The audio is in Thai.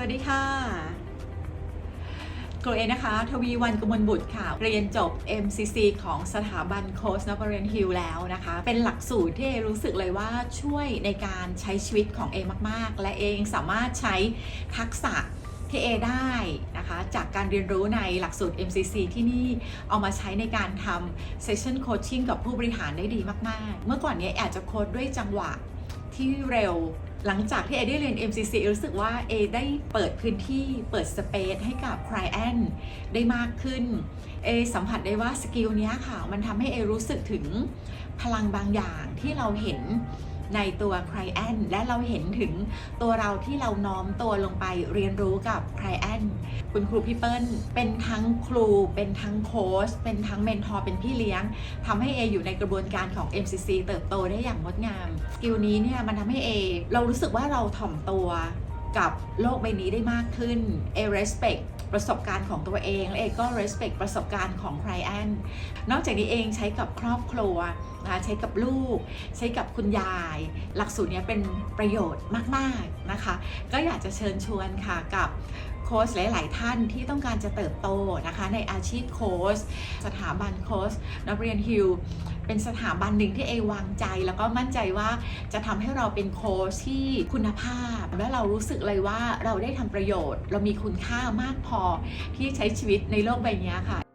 วัสดีค่ะครูเอนะคะทวีวันกมลบุตรค่ะ เรียนจบ MCC ของสถาบันโคสนบรนฮิลแล้วนะคะ เป็นหลักสูตรที่เอรู้สึกเลยว่าช่วยในการใช้ชีวิตของเอมาก ๆ และเองสามารถใช้ทักษะที่เอได้นะคะ จากการเรียนรู้ในหลักสูตร MCC ที่นี่เอามาใช้ในการทำเซสชั่นโคชชิ่งกับผู้บริหารได้ดีมาก ๆ เมื่อก่อนเนี้อาจจะโค้ดด้วยจังหวะที่เร็ว หลังจากที่เอได้เรียน MCC เอรู้สึกว่าเอได้เปิดพื้นที่เปิดสเปซให้กับ c l i e n t ได้มากขึ้น เอสัมผัสได้ว่าสกิลนี้ค่ะ มันทำให้เอรู้สึกถึงพลังบางอย่างที่เราเห็น ในตัว c l i e n t และเราเห็นถึงตัวเราที่เราน้อมตัวลงไปเรียนรู้กับ c l i e n t คุณครูพี่เปิ้ลเป็นทั้งครู เป็นทั้งโค้ชเป็นทั้งเมนทอร์เป็นพี่เลี้ยงทำให้เออยู่ในกระบวนการของ MCC เติบโตได้อย่างงดงามสกิลนี้เนี่ยมันทำให้เอเรารู้สึกว่าเราถ่อมตัวกับโลกใบนี้ได้มากขึ้นเอ respect ประสบการณ์ของตัวเอง และเอก็ respect ประสบการณ์ของ client นอกจากนี้เองใช้กับครอบครัวนะคะใช้กับลูก ใช้กับคุณยาย หลักสูตรนี้เป็นประโยชน์มากๆนะคะ ก็อยากจะเชิญชวนค่ะกับโค้ชหลาย ๆ ท่านที่ต้องการจะเติบโตนะคะในอาชีพโค้ชสถาบันโค้ชนักเรียนฮิล เป็นสถาบันหนึ่งที่เอวางใจ แล้วก็มั่นใจว่าจะทำให้เราเป็นโค้ชที่คุณภาพ และเรารู้สึกเลยว่าเราได้ทำประโยชน์ เรามีคุณค่ามากพอที่ใช้ชีวิตในโลกใบนี้ค่ะ